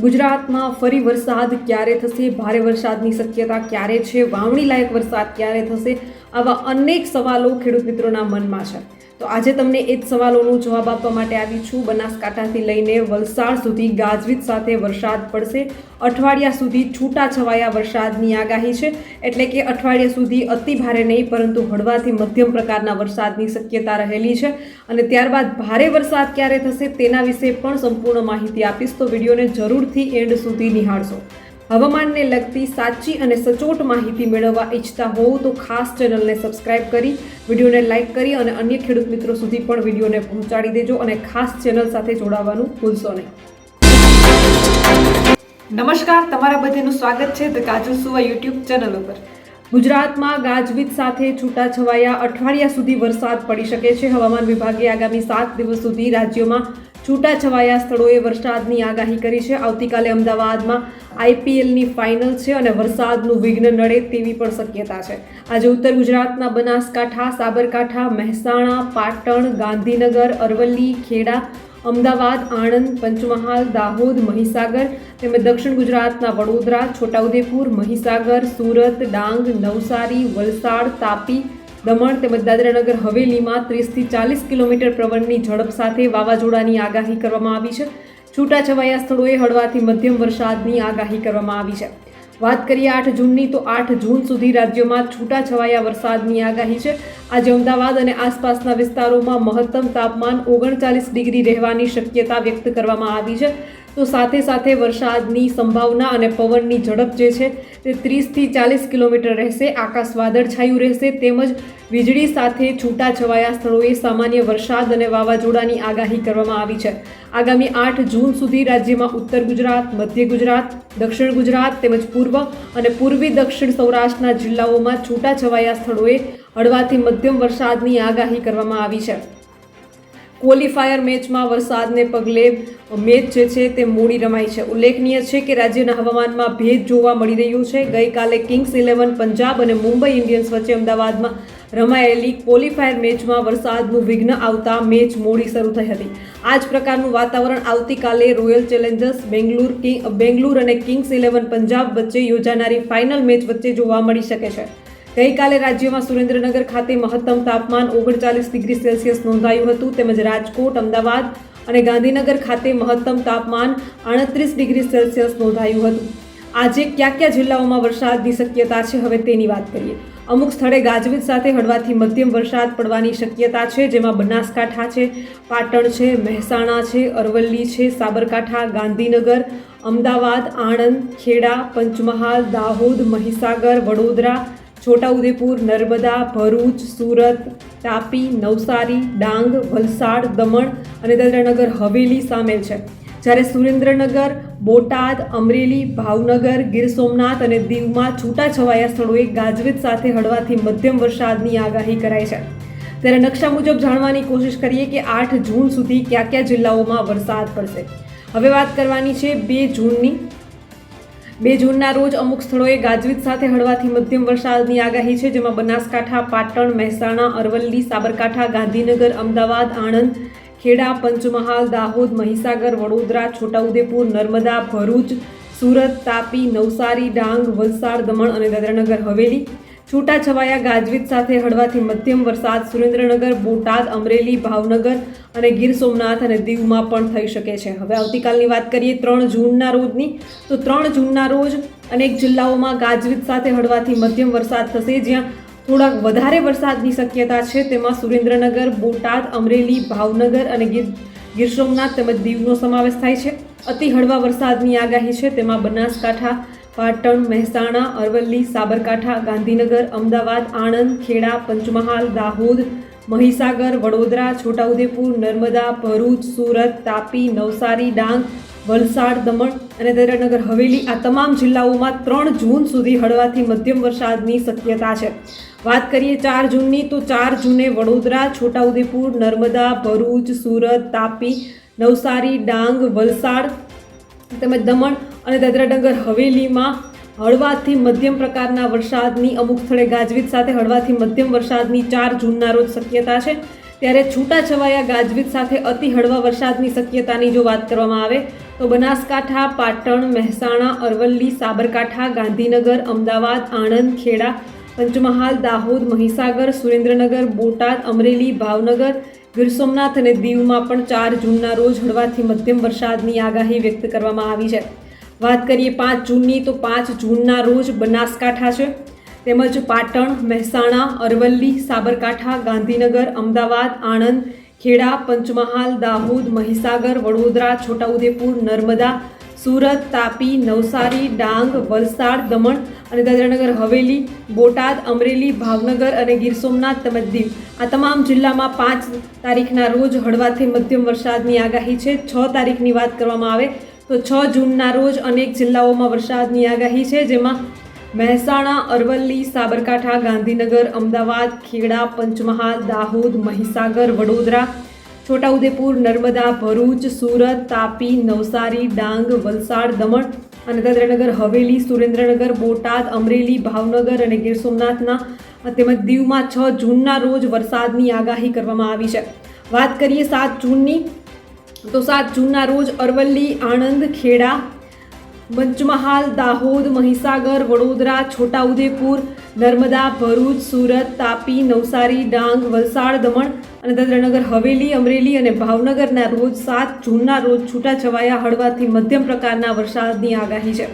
ગુજરાતમાં ફરી વરસાદ ક્યારે થશે? ભારે વરસાદની શક્યતા ક્યારે છે? વાવણી લાયક વરસાદ ક્યારે થશે? આવા અનેક સવાલો ખેડૂત મિત્રોના મનમાં છે. તો આજે તમને એ જ સવાલોનો જવાબ આપવા માટે આવી છું. બનાસકાંઠાથી લઈને વલસાડ સુધી ગાજવીજ સાથે વરસાદ પડશે. અઠવાડિયા સુધી છૂટાછવાયા વરસાદની આગાહી છે. એટલે કે અઠવાડિયા સુધી અતિ ભારે નહીં, પરંતુ હળવાથી મધ્યમ પ્રકારના વરસાદની શક્યતા રહેલી છે. અને ત્યારબાદ ભારે વરસાદ ક્યારે થશે તેના વિશે પણ સંપૂર્ણ માહિતી આપીશ. તો વિડીયોને જરૂરથી એન્ડ સુધી નિહાળશો. હવામાનને લગતી સાચી અને સચોટ માહિતી મેળવવા ઈચ્છતા હોવ તો ખાસ ચેનલને સબસ્ક્રાઇબ કરી વિડીયોને લાઇક કરી અને અન્ય ખેડૂત મિત્રો સુધી પણ વિડીયોને પહોંચાડી દેજો અને ખાસ ચેનલ સાથે જોડાવાનું ભૂલશો નહીં. નમસ્કાર તમારા બધાનું સ્વાગત છે ધ કાજુ સુવા યુટ્યુબ ચેનલ ઉપર. ગુજરાતમાં ગાજવીજ સાથે છૂટાછવાયા અઠવાડિયા સુધી વરસાદ પડી શકે છે. હવામાન વિભાગે આગામી સાત દિવસ સુધી રાજ્યોમાં છૂટાછવાયા સ્થળોએ વરસાદની આગાહી કરી છે. આવતીકાલે અમદાવાદમાં આઈપીએલની ફાઇનલ છે અને વરસાદનું વિઘ્ન નડે તેવી પણ શક્યતા છે. આજે ઉત્તર ગુજરાતના બનાસકાંઠા, સાબરકાંઠા, મહેસાણા, પાટણ, ગાંધીનગર, અરવલ્લી, ખેડા, અમદાવાદ, આણંદ, પંચમહાલ, દાહોદ, મહીસાગર તેમજ દક્ષિણ ગુજરાતના વડોદરા, છોટાઉદેપુર, મહીસાગર, સુરત, ડાંગ, નવસારી, વલસાડ, તાપી દમણ તેમજ દાદરાનગર હવેલીમાં ત્રીસથી ચાલીસ કિલોમીટર પ્રવણની ઝડપ સાથે વાવાઝોડાની આગાહી કરવામાં આવી છે. છૂટાછવાયા સ્થળોએ હળવાથી મધ્યમ વરસાદની આગાહી કરવામાં આવી છે. વાત કરીએ આઠ જૂનની, તો આઠ જૂન સુધી રાજ્યમાં છૂટાછવાયા વરસાદની આગાહી છે. આજે અમદાવાદ અને આસપાસના વિસ્તારોમાં મહત્તમ તાપમાન ઓગણચાલીસ ડિગ્રી રહેવાની શક્યતા વ્યક્ત કરવામાં આવી છે. તો સાથે સાથે વરસાદની સંભાવના અને પવનની ઝડપ જે છે તે ત્રીસથી ચાલીસ કિલોમીટર રહેશે. આકાશ વાદળછાયું રહેશે. તેમજ વીજળી સાથે છૂટાછવાયા સ્થળોએ સામાન્ય વરસાદ અને વાવાઝોડાની આગાહી કરવામાં આવી છે. આગામી આઠ જૂન સુધી રાજ્યમાં ઉત્તર ગુજરાત, મધ્ય ગુજરાત, દક્ષિણ ગુજરાત તેમજ પૂર્વ અને પૂર્વી દક્ષિણ સૌરાષ્ટ્રના જિલ્લાઓમાં છૂટાછવાયા સ્થળોએ હળવાથી મધ્યમ વરસાદની આગાહી કરવામાં આવી છે. ક્વોલિફાયર મેચમાં વરસાદને પગલે મેચ જે છે તે મોડી રમાઈ છે. ઉલ્લેખનીય છે કે રાજ્યના હવામાનમાં ભેજ જોવા મળી રહ્યું છે. ગઈકાલે કિંગ્સ ઇલેવન પંજાબ અને મુંબઈ ઇન્ડિયન્સ વચ્ચે અમદાવાદમાં રમાયેલી ક્વોલિફાયર મેચમાં વરસાદનું વિઘ્ન આવતા મેચ મોડી શરૂ થઈ હતી. આ જ પ્રકારનું વાતાવરણ આવતીકાલે રોયલ ચેલેન્જર્સ બેંગ્લુર બેંગ્લુર અને કિંગ્સ ઇલેવન પંજાબ વચ્ચે યોજાનારી ફાઇનલ મેચ વચ્ચે જોવા મળી શકે છે. ગઈકાલે રાજ્યમાં સુરેન્દ્રનગર ખાતે મહત્તમ તાપમાન ઓગણચાલીસ ડિગ્રી સેલ્સિયસ નોંધાયું હતું. તેમજ રાજકોટ, અમદાવાદ અને ગાંધીનગર ખાતે મહત્તમ તાપમાન આડત્રીસ ડિગ્રી સેલ્સિયસ નોંધાયું હતું. આજે કયા કયા જિલ્લાઓમાં વરસાદની શક્યતા છે હવે તેની વાત કરીએ. અમુક સ્થળે ગાજવીજ સાથે હળવાથી મધ્યમ વરસાદ પડવાની શક્યતા છે, જેમાં બનાસકાંઠા છે, પાટણ છે, મહેસાણા છે, અરવલ્લી છે, સાબરકાંઠા, ગાંધીનગર, અમદાવાદ, આણંદ, ખેડા, પંચમહાલ, દાહોદ, મહીસાગર, વડોદરા છોટાઉદેપુર, નર્મદા, ભરૂચ, સુરત, તાપી, નવસારી, ડાંગ, વલસાડ, દમણ અને દાદરાનગર હવેલી સામેલ છે. જ્યારે સુરેન્દ્રનગર, બોટાદ, અમરેલી, ભાવનગર, ગીર સોમનાથ અને દીવમાં છૂટાછવાયા સ્થળોએ ગાજવીજ સાથે હળવાથી મધ્યમ વરસાદની આગાહી કરાઈ છે. ત્યારે નકશા મુજબ જાણવાની કોશિશ કરીએ કે આઠ જૂન સુધી કયા કયા જિલ્લાઓમાં વરસાદ પડશે. હવે વાત કરવાની છે બે જૂનની. બે જૂનના રોજ અમુક સ્થળોએ ગાજવીજ સાથે હળવાથી મધ્યમ વરસાદની આગાહી છે, જેમાં બનાસકાંઠા, પાટણ, મહેસાણા, અરવલ્લી, સાબરકાંઠા, ગાંધીનગર, અમદાવાદ, આણંદ, ખેડા, પંચમહાલ, દાહોદ, મહીસાગર, વડોદરા, છોટાઉદેપુર, નર્મદા, ભરૂચ, સુરત, તાપી, નવસારી, ડાંગ, વલસાડ, દમણ અને દાદરાનગર, હવેલી. છૂટાછવાયા ગાજવીજ સાથે હળવાથી મધ્યમ વરસાદ સુરેન્દ્રનગર, બોટાદ, અમરેલી, ભાવનગર અને ગીર સોમનાથ અને દીવમાં પણ થઈ શકે છે. હવે આવતીકાલની વાત કરીએ ત્રણ જૂનના રોજની. તો ત્રણ જૂનના રોજ અનેક જિલ્લાઓમાં ગાજવીજ સાથે હળવાથી મધ્યમ વરસાદ થશે, જ્યાં થોડાક વધારે વરસાદની શક્યતા છે. તેમાં સુરેન્દ્રનગર, બોટાદ, અમરેલી, ભાવનગર અને ગીર ગીર સોમનાથ તેમજ દીવનો સમાવેશ થાય છે. અતિ હળવા વરસાદની આગાહી છે. તેમાં બનાસકાંઠા પાટણ, મહેસાણા, અરવલ્લી, સાબરકાંઠા, ગાંધીનગર, અમદાવાદ, આણંદ, ખેડા, પંચમહાલ, દાહોદ, મહીસાગર, વડોદરા, છોટાઉદેપુર, નર્મદા, ભરૂચ, સુરત, તાપી, નવસારી, ડાંગ, વલસાડ, દમણ અને દાદરાનગર હવેલી આ તમામ જિલ્લાઓમાં ત્રણ જૂન સુધી હળવાથી મધ્યમ વરસાદની શક્યતા છે. વાત કરીએ ચાર જૂનની, તો ચાર જૂને વડોદરા, છોટાઉદેપુર, નર્મદા, ભરૂચ, સુરત, તાપી, નવસારી, ડાંગ, વલસાડ તેમજ દમણ અને દાદરાનગર હવેલીમાં હળવાથી મધ્યમ પ્રકારના વરસાદની અમુક સ્થળે ગાજવીજ સાથે હળવાથી મધ્યમ વરસાદની ચાર જૂનના રોજ શક્યતા છે. ત્યારે છૂટાછવાયા ગાજવીજ સાથે અતિ હળવા વરસાદની શક્યતાની જો વાત કરવામાં આવે, તો બનાસકાંઠા, પાટણ, મહેસાણા, અરવલ્લી, સાબરકાંઠા, ગાંધીનગર, અમદાવાદ, આણંદ, ખેડા, પંચમહાલ, દાહોદ, મહીસાગર, સુરેન્દ્રનગર, બોટાદ, અમરેલી, ભાવનગર ગીર સોમનાથ અને દીવમાં પણ ચાર જૂનના રોજ હળવાથી મધ્યમ વરસાદની આગાહી વ્યક્ત કરવામાં આવી છે. વાત કરીએ પાંચ જૂનની તો પાંચ જૂનના રોજ બનાસકાંઠા છે. તેમજ પાટણ, મહેસાણા, અરવલ્લી, સાબરકાંઠા, ગાંધીનગર, અમદાવાદ, આણંદ, ખેડા, પંચમહાલ, દાહોદ, મહીસાગર, વડોદરા, છોટાઉદેપુર, નર્મદા, સુરત, તાપી, નવસારી, ડાંગ, વલસાડ, દમણ અને દાદરાનગર હવેલી, બોટાદ, અમરેલી, ભાવનગર અને ગીર સોમનાથ તેમજ દીવ. આ તમામ જિલ્લામાં પાંચ તારીખના રોજ હળવાથી મધ્યમ વરસાદની આગાહી છે. છ તારીખની વાત કરવામાં આવે તો છ જૂનના રોજ અનેક જિલ્લાઓમાં વરસાદની આગાહી છે, જેમાં મહેસાણા, અરવલ્લી, સાબરકાંઠા, ગાંધીનગર, અમદાવાદ, ખેડા, પંચમહાલ, દાહોદ, મહીસાગર, વડોદરા, છોટાઉદેપુર, નર્મદા, ભરૂચ, સુરત, તાપી, નવસારી, ડાંગ, વલસાડ, દમણ અને દાદરાનગર હવેલી, સુરેન્દ્રનગર, બોટાદ, અમરેલી, ભાવનગર અને ગીર સોમનાથના તેમજ દીવમાં છ જૂનના રોજ વરસાદની આગાહી કરવામાં આવી છે. વાત કરીએ સાત જૂનની, તો સાત જૂનના રોજ અરવલ્લી, આણંદ, ખેડા પંચમહાલ, દાહોદ, મહીસાગર, વડોદરા, છોટાઉદેપુર, નર્મદા, ભરૂચ, સુરત, તાપી, નવસારી, ડાંગ, વલસાડ, દમણ અને દાદરાનગર, હવેલી, અમરેલી અને ભાવનગરના રોજ સાત, જૂનના રોજ છૂટાછવાયા હળવાથી મધ્યમ પ્રકારના વરસાદની આગાહી છે.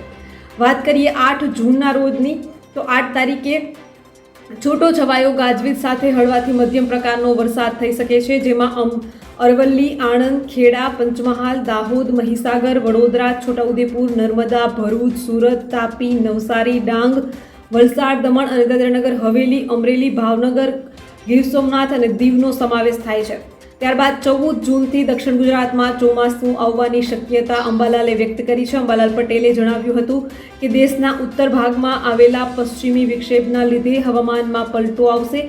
વાત કરીએ આઠ જૂનના રોજની, તો આઠ તારીખે છૂટો છવાયો ગાજવીજ સાથે હળવાથી મધ્યમ પ્રકારનો વરસાદ થઈ શકે છે, જેમાં અરવલ્લી, આણંદ, ખેડા, પંચમહાલ, દાહોદ, મહીસાગર, વડોદરા, છોટાઉદેપુર, નર્મદા, ભરૂચ, સુરત, તાપી, નવસારી, ડાંગ, વલસાડ, દમણ અને દાદરાનગર, હવેલી, અમરેલી, ભાવનગર, ગીર સોમનાથ અને દીવનો સમાવેશ થાય છે. ત્યારબાદ ચૌદ જૂનથી દક્ષિણ ગુજરાતમાં ચોમાસું આવવાની શક્યતા અંબાલાલે વ્યક્ત કરી છે. અંબાલાલ પટેલે જણાવ્યું હતું કે દેશના ઉત્તર ભાગમાં આવેલા પશ્ચિમી વિક્ષેપના લીધે હવામાનમાં પલટો આવશે.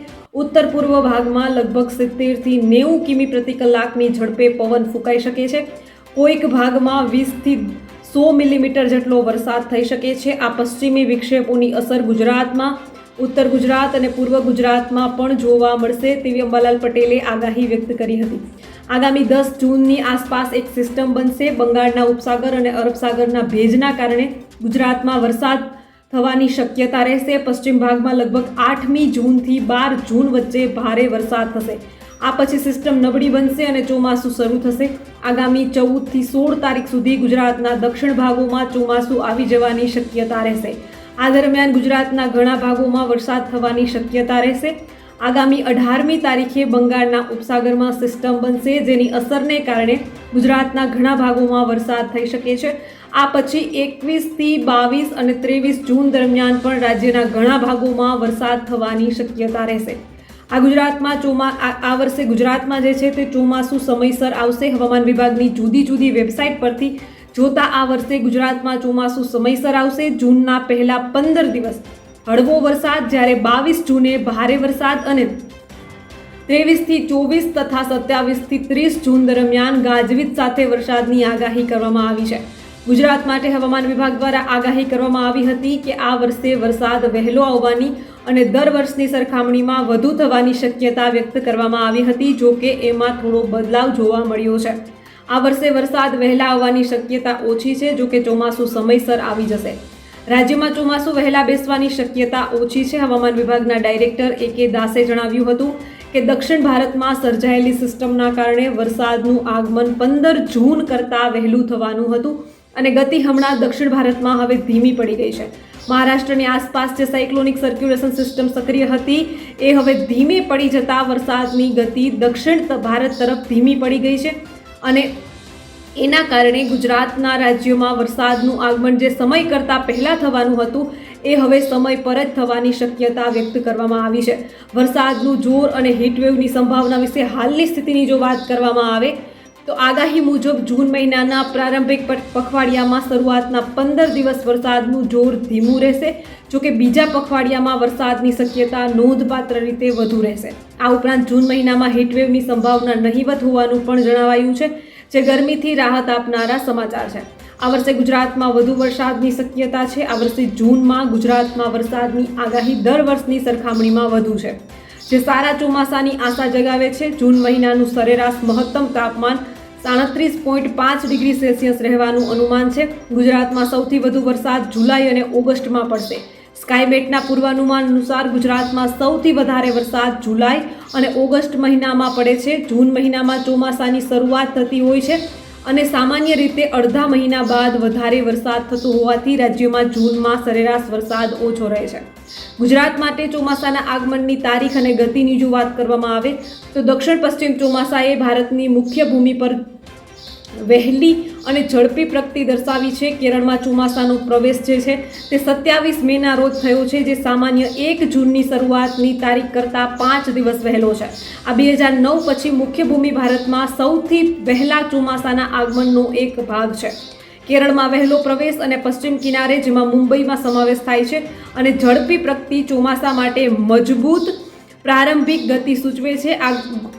ઉત્તર પૂર્વ ભાગમાં લગભગ સિત્તેરથી નેવું કિમી પ્રતિ કલાકની ઝડપે પવન ફૂંકાઈ શકે છે. કોઈક ભાગમાં વીસથી સો મિલીમીટર જેટલો વરસાદ થઈ શકે છે. આ પશ્ચિમી વિક્ષેપોની અસર ગુજરાતમાં ઉત્તર ગુજરાત અને પૂર્વ ગુજરાતમાં પણ જોવા મળશે તેવી અંબાલાલ પટેલે આગાહી વ્યક્ત કરી હતી. આગામી દસ જૂનની આસપાસ એક સિસ્ટમ બનશે. બંગાળના ઉપસાગર અને અરબસાગરના ભેજના કારણે ગુજરાતમાં વરસાદ થવાની શક્યતા રહેશે. પશ્ચિમ ભાગમાં લગભગ આઠમી જૂનથી બાર જૂન વચ્ચે ભારે વરસાદ થશે. આ પછી સિસ્ટમ નબળી બનશે અને ચોમાસું શરૂ થશે. આગામી ચૌદથી સોળ તારીખ સુધી ગુજરાતના દક્ષિણ ભાગોમાં ચોમાસું આવી જવાની શક્યતા રહેશે. આ દરમિયાન ગુજરાતના ઘણા ભાગોમાં વરસાદ થવાની શક્યતા રહેશે. આગામી અઢારમી તારીખે બંગાળના ઉપસાગરમાં સિસ્ટમ બનશે, જેની અસરને કારણે ગુજરાતના ઘણા ભાગોમાં વરસાદ થઈ શકે છે. આ પછી એકવીસથી બાવીસ અને ત્રેવીસ જૂન દરમિયાન પણ રાજ્યના ઘણા ભાગોમાં વરસાદ થવાની શક્યતા રહેશે. આ ગુજરાતમાં ચોમા, આ વર્ષે ગુજરાતમાં જે છે તે ચોમાસું સમયસર આવશે. હવામાન વિભાગની જુદી જુદી વેબસાઇટ પરથી જોતા આ વર્ષે ગુજરાતમાં ચોમાસું સમયસર આવશે. જૂનના પહેલા પંદર દિવસ હળવો વરસાદ, જ્યારે બાવીસ જૂને ભારે વરસાદ અને ત્રેવીસથી ચોવીસ તથા સત્યાવીસથી ત્રીસ જૂન દરમિયાન ગાજવીજ સાથે વરસાદની આગાહી કરવામાં આવી છે. ગુજરાત માટે હવામાન વિભાગ દ્વારા આગાહી કરવામાં આવી હતી કે આ વર્ષે વરસાદ વહેલો આવવાની અને દર વર્ષની સરખામણીમાં વધુ થવાની શક્યતા વ્યક્ત કરવામાં આવી હતી જો કે એમાં થોડો બદલાવ જોવા મળ્યો છે. આ વર્ષે વરસાદ વહેલા આવવાની શક્યતા ઓછી છે જો કે ચોમાસું સમયસર આવી જશે. રાજ્યમાં ચોમાસું વહેલા બેસવાની શક્યતા ઓછી છે, હવામાન વિભાગના ડાયરેક્ટર એ કે દાસે જણાવ્યું હતું કે દક્ષિણ ભારતમાં સર્જાયેલી સિસ્ટમના કારણે વરસાદનું આગમન પંદર જૂન કરતાં વહેલું થવાનું હતું અને ગતિ હમણાં દક્ષિણ ભારતમાં હવે ધીમી પડી ગઈ છે. મહારાષ્ટ્રની આસપાસ જે સાયક્લોનિક સર્ક્યુલેશન સિસ્ટમ સક્રિય હતી, એ હવે ધીમી પડી જતા વરસાદની ગતિ દક્ષિણ ભારત તરફ ધીમી પડી ગઈ છે. અને એના કારણે ગુજરાતના રાજ્યોમાં વરસાદનું આગમન જે સમય કરતાં પહેલાં થવાનું હતું, એ હવે સમય પર જ થવાની શક્યતા વ્યક્ત કરવામાં આવી છે. વરસાદનું જોર અને હીટવેવની સંભાવના વિશે હાલની સ્થિતિની જો વાત કરવામાં આવે તો આગાહી મુજબ જૂન મહિનાના પ્રારંભિક પખવાડિયામાં શરૂઆતના પંદર દિવસ વરસાદનું જોર ધીમું રહેશે. જોકે બીજા પખવાડિયામાં વરસાદની શક્યતા નોંધપાત્ર રીતે વધુ રહેશે. આ ઉપરાંત જૂન મહિનામાં હીટવેવની સંભાવના નહીવત હોવાનું પણ જણાવાયું છે, જે ગરમીથી રાહત આપનારા સમાચાર છે. આ વર્ષે ગુજરાતમાં વધુ વરસાદની શક્યતા છે. આ વર્ષે જૂનમાં ગુજરાતમાં વરસાદની આગાહી દર વર્ષની સરખામણીમાં વધુ છે. જે સારા ચોમાસાની આશા જગાવે છે, જૂન મહિનાનું સરેરાશ મહત્તમ તાપમાન સાડત્રીસ પોઈન્ટ પાંચ ડિગ્રી સેલ્સિયસ રહેવાનું અનુમાન છે. ગુજરાતમાં સૌથી વધુ વરસાદ જુલાઈ અને ઓગસ્ટમાં પડશે. સ્કાયમેટના પૂર્વાનુમાન અનુસાર ગુજરાતમાં સૌથી વધારે વરસાદ જુલાઈ અને ઓગસ્ટ મહિનામાં પડે છે. જૂન મહિનામાં ચોમાસાની શરૂઆત થતી હોય છે. અને સામાન્ય રીતે અડધા મહિના બાદ વધારે વરસાદ થતો હોવાથી રાજ્યમાં જૂનમાં સરેરાશ વરસાદ ઓછો રહે છે. ગુજરાત માટે ચોમાસાના આગમનની તારીખ અને ગતિની જો વાત કરવામાં આવે, તો દક્ષિણ પશ્ચિમ ચોમાસાએ ભારતની મુખ્ય ભૂમિ પર વહેલી અને ઝડપી પ્રગતિ દર્શાવી છે. કેરળમાં ચોમાસાનો પ્રવેશ જે છે તે સત્યાવીસ મેના રોજ થયો છે, જે સામાન્ય એક જૂનની શરૂઆતની તારીખ કરતાં પાંચ દિવસ વહેલો છે. આ બે હજાર નવ પછી મુખ્ય ભૂમિ ભારતમાં સૌથી વહેલા ચોમાસાના આગમનનો એક ભાગ છે. કેરળમાં વહેલો પ્રવેશ અને પશ્ચિમ કિનારે, જેમાં મુંબઈમાં સમાવેશ થાય છે અને ઝડપી પ્રગતિ ચોમાસા માટે મજબૂત પ્રારંભિક ગતિ સૂચવે છે. આ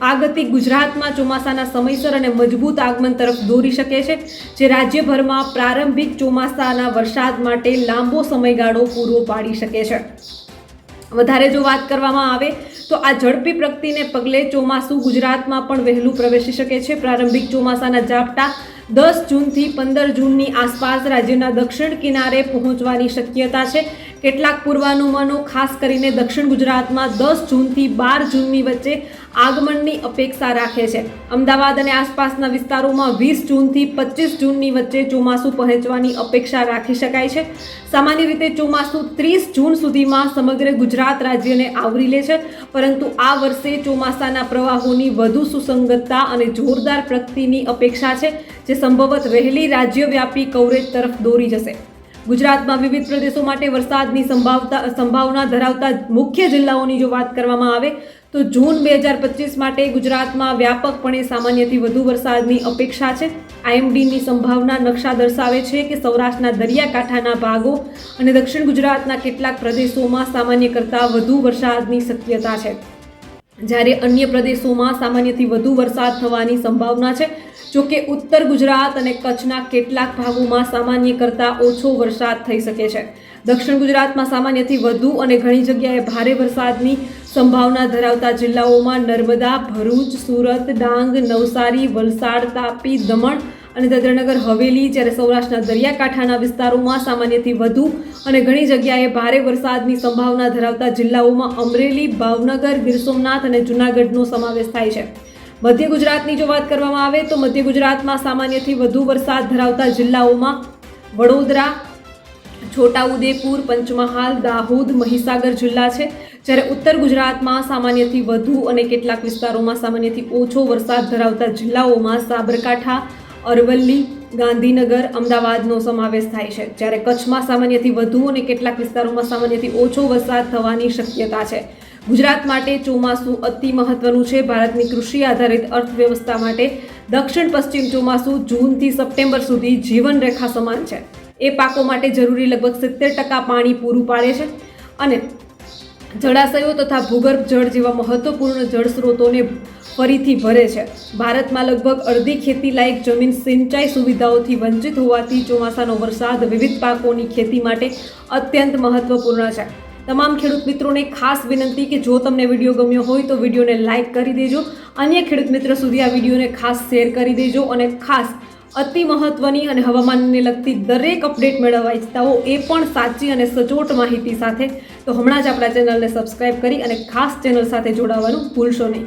આ ગતિ ગુજરાતમાં ચોમાસાના સમયસર અને મજબૂત આગમન તરફ દોરી શકે છે, જે રાજ્યભરમાં પ્રારંભિક ચોમાસાના વરસાદ માટે લાંબો સમયગાળો પૂરો પાડી શકે છે. વધારે જો વાત કરવામાં આવે, તો આ ઝડપી પ્રગતિને પગલે ચોમાસું ગુજરાતમાં પણ વહેલું પ્રવેશી શકે છે. પ્રારંભિક ચોમાસાના ઝાપટા દસ જૂનથી પંદર જૂનની આસપાસ રાજ્યના દક્ષિણ કિનારે પહોંચવાની શક્યતા છે. કેટલાક પૂર્વાનુમાનો ખાસ કરીને દક્ષિણ ગુજરાતમાં દસ જૂનથી બાર જૂનની વચ્ચે આગમનની અપેક્ષા રાખે છે. અમદાવાદ અને આસપાસના વિસ્તારોમાં વીસ જૂનથી પચીસ જૂનની વચ્ચે ચોમાસું પહોંચવાની અપેક્ષા રાખી શકાય છે. સામાન્ય રીતે ચોમાસું ત્રીસ જૂન સુધીમાં સમગ્ર ગુજરાત રાજ્યને આવરી લે છે, પરંતુ આ વર્ષે ચોમાસાના પ્રવાહોની વધુ સુસંગતતા અને જોરદાર પ્રગતિની અપેક્ષા છે, જે સંભવત વહેલી રાજ્યવ્યાપી કવરેજ તરફ દોરી જશે. ગુજરાતમાં વિવિધ પ્રદેશો માટે વરસાદની સંભાવતા સંભાવના ધરાવતા મુખ્ય જિલ્લાઓની જો વાત કરવામાં આવે, તો જૂન બે હજાર પચીસ માટે ગુજરાતમાં વ્યાપકપણે સામાન્યથી વધુ વરસાદની અપેક્ષા છે. આઈએમડીની સંભાવના નકશા દર્શાવે છે કે સૌરાષ્ટ્રના દરિયાકાંઠાના ભાગો અને દક્ષિણ ગુજરાતના કેટલાક પ્રદેશોમાં સામાન્ય કરતાં વધુ વરસાદની શક્યતા છે. જ્યારે અન્ય પ્રદેશોમાં સામાન્યથી વધુ વરસાદ થવાની સંભાવના છે. જોકે ઉત્તર ગુજરાત અને કચ્છના કેટલાક ભાગોમાં સામાન્ય કરતાં ઓછો વરસાદ થઈ શકે છે. દક્ષિણ ગુજરાતમાં સામાન્યથી વધુ અને ઘણી જગ્યાએ ભારે વરસાદની સંભાવના ધરાવતા જિલ્લાઓમાં નર્મદા, ભરૂચ, સુરત, ડાંગ, નવસારી, વલસાડ, તાપી, દમણ અને દાદરાનગર હવેલી જ્યારે સૌરાષ્ટ્રના દરિયાકાંઠાના વિસ્તારોમાં સામાન્યથી વધુ અને ઘણી જગ્યાએ ભારે વરસાદની સંભાવના ધરાવતા જિલ્લાઓમાં અમરેલી, ભાવનગર, ગીર સોમનાથ અને જૂનાગઢનો સમાવેશ થાય છે. મધ્ય ગુજરાતની જો વાત કરવામાં આવે તો મધ્ય ગુજરાતમાં સામાન્યથી વધુ વરસાદ ધરાવતા જિલ્લાઓમાં વડોદરા, છોટાઉદેપુર, પંચમહાલ, દાહોદ, મહીસાગર જિલ્લા છે. જ્યારે ઉત્તર ગુજરાતમાં સામાન્યથી વધુ અને કેટલાક વિસ્તારોમાં સામાન્યથી ઓછો વરસાદ ધરાવતા જિલ્લાઓમાં સાબરકાંઠા અરવલ્લી, ગાંધીનગર, અમદાવાદનો સમાવેશ થાય છે. જ્યારે કચ્છમાં સામાન્યથી વધુ અને કેટલાક વિસ્તારોમાં સામાન્યથી ઓછો વરસાદ થવાની શક્યતા છે. ગુજરાત માટે ચોમાસું અતિ મહત્વનું છે. ભારતની કૃષિ આધારિત અર્થવ્યવસ્થા માટે દક્ષિણ પશ્ચિમ ચોમાસું જૂનથી સપ્ટેમ્બર સુધી જીવનરેખા સમાન છે. એ પાકો માટે જરૂરી લગભગ સિત્તેર ટકા પાણી પૂરું પાડે છે અને જળાશયો તથા ભૂગર્ભ જળ જેવા મહત્વપૂર્ણ જળ સ્ત્રોતોને ફરીથી ભરે છે. ભારતમાં લગભગ અડધી ખેતી લાયક જમીન સિંચાઈ સુવિધાઓથી વંચિત હોવાથી ચોમાસાનો વરસાદ વિવિધ પાકોની ખેતી માટે અત્યંત મહત્વપૂર્ણ છે. તમામ ખેડૂત મિત્રોને ખાસ વિનંતી કે જો તમને વીડિયો ગમ્યો હોય તો વિડીયોને લાઇક કરી દેજો. અન્ય ખેડૂત મિત્ર સુધી આ વિડીયોને ખાસ શેર કરી દેજો અને ખાસ અતિ મહત્વની અને હવામાનને લગતી દરેક અપડેટ મેળવવા ઈચ્છતા હો એ પણ સાચી અને સચોટ માહિતી સાથે. તો હમણાં જ આપણા ચેનલને સબસ્ક્રાઇબ કરી અને ખાસ ચેનલ સાથે જોડાવાનું ભૂલશો નહીં.